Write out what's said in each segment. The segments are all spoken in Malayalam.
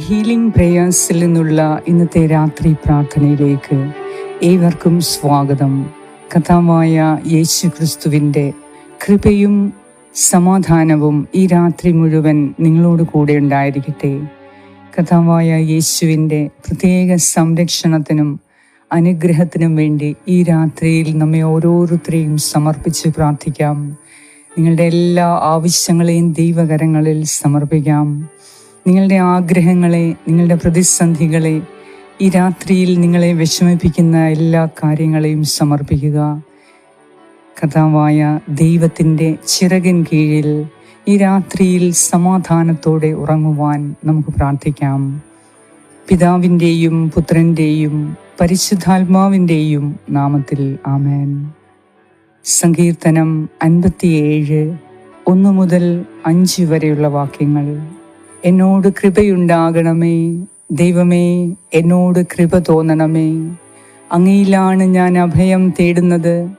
ഹീലിംഗ് പ്രേയേഴ്സിൽ നിന്നുള്ള ഇന്നത്തെ രാത്രി പ്രാർത്ഥനയിലേക്ക് ഏവർക്കും സ്വാഗതം. കഥാവായ യേശു ക്രിസ്തുവിന്റെ കൃപയും സമാധാനവും ഈ രാത്രി മുഴുവൻ നിങ്ങളോട് കൂടെ ഉണ്ടായിരിക്കട്ടെ. കഥാവായ യേശുവിന്റെ പ്രത്യേക സംരക്ഷണത്തിനും അനുഗ്രഹത്തിനും വേണ്ടി ഈ രാത്രിയിൽ നമ്മെ ഓരോരുത്തരെയും സമർപ്പിച്ച് പ്രാർത്ഥിക്കാം. നിങ്ങളുടെ എല്ലാ ആവശ്യങ്ങളെയും ദൈവകരങ്ങളിൽ സമർപ്പിക്കാം. നിങ്ങളുടെ ആഗ്രഹങ്ങളെ നിങ്ങളുടെ പ്രതിസന്ധികളെ ഈ രാത്രിയിൽ നിങ്ങളെ വിഷമിപ്പിക്കുന്ന എല്ലാ കാര്യങ്ങളെയും സമർപ്പിക്കുക. കഥാവായ ദൈവത്തിന്റെ ചിറകിൻ കീഴിൽ ഈ രാത്രിയിൽ സമാധാനത്തോടെ ഉറങ്ങുവാൻ നമുക്ക് പ്രാർത്ഥിക്കാം. പിതാവിന്റെയും പുത്രന്റെയും പരിശുദ്ധാത്മാവിന്റെയും നാമത്തിൽ ആമേൻ. സങ്കീർത്തനം അൻപത്തിയേഴ് ഒന്ന് മുതൽ അഞ്ച് വരെയുള്ള വാക്യങ്ങൾ. എന്നോട് കൃപയുണ്ടാകണമേ. ദൈവമേ എന്നോട് കൃപ തോന്നണമേ. അങ്ങയിലാണ് ഞാൻ അഭയം തേടുന്നത്.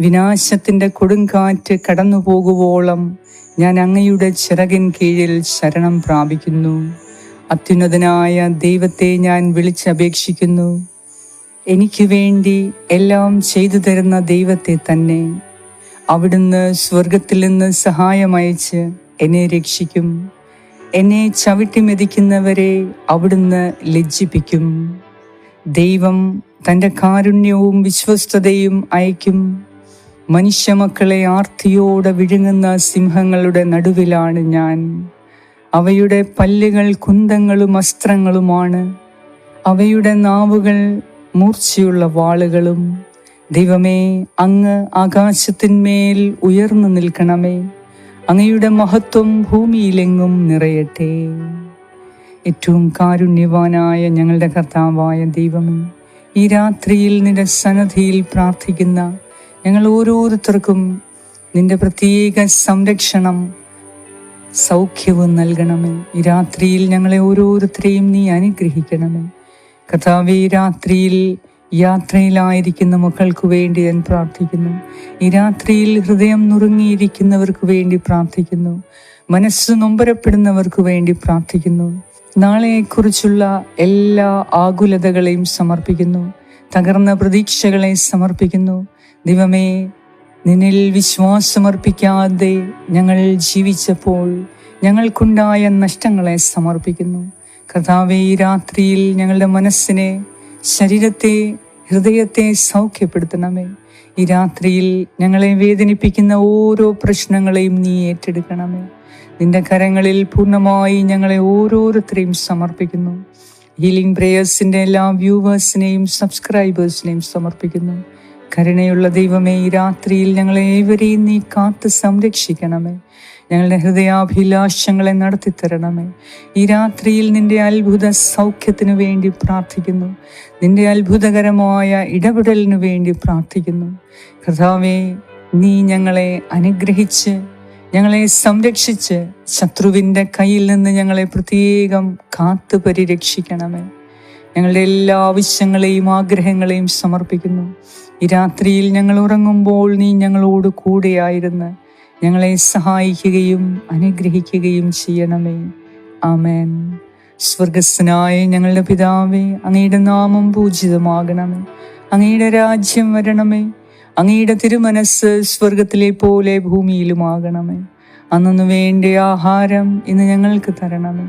വിനാശത്തിന്റെ കൊടുങ്കാറ്റ് കടന്നു പോകുവോളം ഞാൻ അങ്ങയുടെ ചിറകിൻ കീഴിൽ ശരണം പ്രാപിക്കുന്നു. അത്യുന്നതനായ ദൈവത്തെ ഞാൻ വിളിച്ചപേക്ഷിക്കുന്നു. എനിക്ക് വേണ്ടി എല്ലാം ചെയ്തു തരുന്ന ദൈവത്തെ തന്നെ. അവിടുന്ന് സ്വർഗത്തിൽ നിന്ന് സഹായമയച്ച് എന്നെ രക്ഷിക്കും. എന്നെ ചവിട്ടി മെതിക്കുന്നവരെ അവിടുന്ന് ലജ്ജിപ്പിക്കും. ദൈവം തന്റെ കാരുണ്യവും വിശ്വസ്തതയും അയക്കും മനുഷ്യമക്കളെ ആർത്തിയോടെ വിഴുങ്ങുന്ന സിംഹങ്ങളുടെ നടുവിലാണ് ഞാൻ. അവയുടെ പല്ലുകൾ കുന്തങ്ങളും അസ്ത്രങ്ങളുമാണ്. അവയുടെ നാവുകൾ മൂർച്ചയുള്ള വാളുകളും. ദൈവമേ അങ്ങ് ആകാശത്തിന്മേൽ ഉയർന്നു നിൽക്കണമേ. അങ്ങയുടെ മഹത്വം ഭൂമിയിലെങ്ങും നിറയട്ടെ. ഏറ്റവും കാരുണ്യവാനായ ഞങ്ങളുടെ കർത്താവായ ദൈവമേ ഈ രാത്രിയിൽ നിന്റെ സന്നദ്ധിയിൽ പ്രാർത്ഥിക്കുന്ന ഞങ്ങൾ ഓരോരുത്തർക്കും നിന്റെ പ്രത്യേക സംരക്ഷണം സൗഖ്യവും നൽകണമേ. ഈ രാത്രിയിൽ ഞങ്ങളെ ഓരോരുത്തരെയും നീ അനുഗ്രഹിക്കണമേ. കഥാവെ രാത്രിയിൽ യാത്രയിലായിരിക്കുന്ന മക്കൾക്ക് വേണ്ടി ഞാൻ പ്രാർത്ഥിക്കുന്നു. ഈ രാത്രിയിൽ ഹൃദയം നുറുങ്ങിയിരിക്കുന്നവർക്ക് വേണ്ടി പ്രാർത്ഥിക്കുന്നു. മനസ്സ് നൊമ്പരപ്പെടുന്നവർക്ക് വേണ്ടി പ്രാർത്ഥിക്കുന്നു. നാളെയെക്കുറിച്ചുള്ള എല്ലാ ആകുലതകളെയും സമർപ്പിക്കുന്നു. തകർന്ന പ്രതീക്ഷകളെ സമർപ്പിക്കുന്നു. ദൈവമേ നിന്നിൽ വിശ്വാസമർപ്പിക്കാതെ ഞങ്ങൾ ജീവിച്ചപ്പോൾ ഞങ്ങൾക്കുണ്ടായ നഷ്ടങ്ങളെ സമർപ്പിക്കുന്നു. കർത്താവെ ഈ രാത്രിയിൽ ഞങ്ങളുടെ മനസ്സിനെ ശരീരത്തെ ഹൃദയത്തെ സൗഖ്യപ്പെടുത്തണമേ. ഈ രാത്രിയിൽ ഞങ്ങളെ വേദനിപ്പിക്കുന്ന ഓരോ പ്രശ്നങ്ങളെയും നീ ഏറ്റെടുക്കണമേ. നിന്റെ കരങ്ങളിൽ പൂർണമായി ഞങ്ങളെ ഓരോരുത്തരെയും സമർപ്പിക്കുന്നു. ഹീലിംഗ് പ്രേയേഴ്സിന്റെ എല്ലാ വ്യൂവേഴ്സിനെയും സബ്സ്ക്രൈബേഴ്സിനെയും സമർപ്പിക്കുന്നു. കരുണയുള്ള ദൈവമേ ഈ രാത്രിയിൽ ഞങ്ങളെ ഏവരെയും നീ കാത്ത് സംരക്ഷിക്കണമേ. ഞങ്ങളുടെ ഹൃദയാഭിലാഷങ്ങളെ നടത്തിത്തരണമേ. ഈ രാത്രിയിൽ നിന്റെ അത്ഭുത സൗഖ്യത്തിനു വേണ്ടി പ്രാർത്ഥിക്കുന്നു. നിന്റെ അത്ഭുതകരമായ ഇടപെടലിനു വേണ്ടി പ്രാർത്ഥിക്കുന്നു. കർത്താവേ നീ ഞങ്ങളെ അനുഗ്രഹിച്ച് ഞങ്ങളെ സംരക്ഷിച്ച് ശത്രുവിന്റെ കയ്യിൽ നിന്ന് ഞങ്ങളെ പ്രത്യേകം കാത്തു പരിരക്ഷിക്കണമേ. ഞങ്ങളുടെ എല്ലാ ആവശ്യങ്ങളെയും ആഗ്രഹങ്ങളെയും സമർപ്പിക്കുന്നു. ഈ രാത്രിയിൽ ഞങ്ങൾ ഉറങ്ങുമ്പോൾ നീ ഞങ്ങളോട് കൂടെയായിരുന്ന് ഞങ്ങളെ സഹായിക്കുകയും അനുഗ്രഹിക്കുകയും ചെയ്യണമേ. ആമേൻ. സ്വർഗസ്നായ ഞങ്ങളുടെ പിതാവേ അങ്ങയുടെ നാമം പൂജിതമാകണമേ. അങ്ങയുടെ രാജ്യം വരണമേ. അങ്ങയുടെ തിരുമനസ് സ്വർഗത്തിലെ പോലെ ഭൂമിയിലുമാകണമേ. അന്നു വേണ്ട ആഹാരം ഇന്ന് ഞങ്ങൾക്ക് തരണമേ.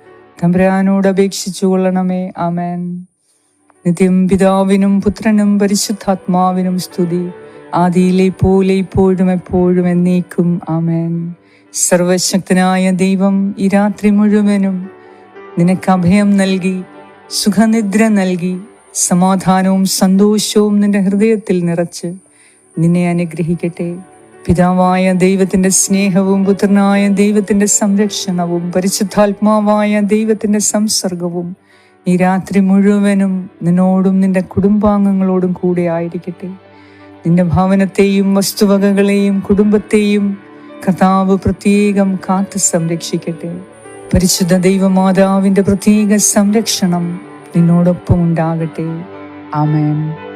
തമ്പുരാനോട് അപേക്ഷിച്ചു കൊള്ളണമേ. ആമേൻ. നിത്യം പിതാവിനും പുത്രനും പരിശുദ്ധാത്മാവിനും സ്തുതി. ആദിയിലെ പോലെ ഇപ്പോഴും എപ്പോഴും എന്നേക്കും. ആമേൻ. സർവശക്തനായ ദൈവം ഈ രാത്രി മുഴുവനും നിനക്ക് അഭയം നൽകി സുഖനിദ്ര നൽകി സമാധാനവും സന്തോഷവും നിന്റെ ഹൃദയത്തിൽ നിറച്ച് നിന്നെ അനുഗ്രഹിക്കട്ടെ. പിതാവായ ദൈവത്തിന്റെ സ്നേഹവും പുത്രനായ ദൈവത്തിന്റെ സംരക്ഷണവും പരിശുദ്ധാത്മാവായ ദൈവത്തിന്റെ സംസർഗവും ഈ രാത്രി മുഴുവനും നിന്നോടും നിന്റെ കുടുംബാംഗങ്ങളോടും കൂടെ ആയിരിക്കട്ടെ. നിന്റെ ഭവനത്തെയും വസ്തുവകകളെയും കുടുംബത്തെയും കർത്താവ് പ്രത്യേകം കാത്തു സംരക്ഷിക്കട്ടെ. പരിശുദ്ധ ദൈവമാതാവിന്റെ പ്രത്യേക സംരക്ഷണം നിന്നോടൊപ്പം ഉണ്ടാകട്ടെ. ആമേൻ.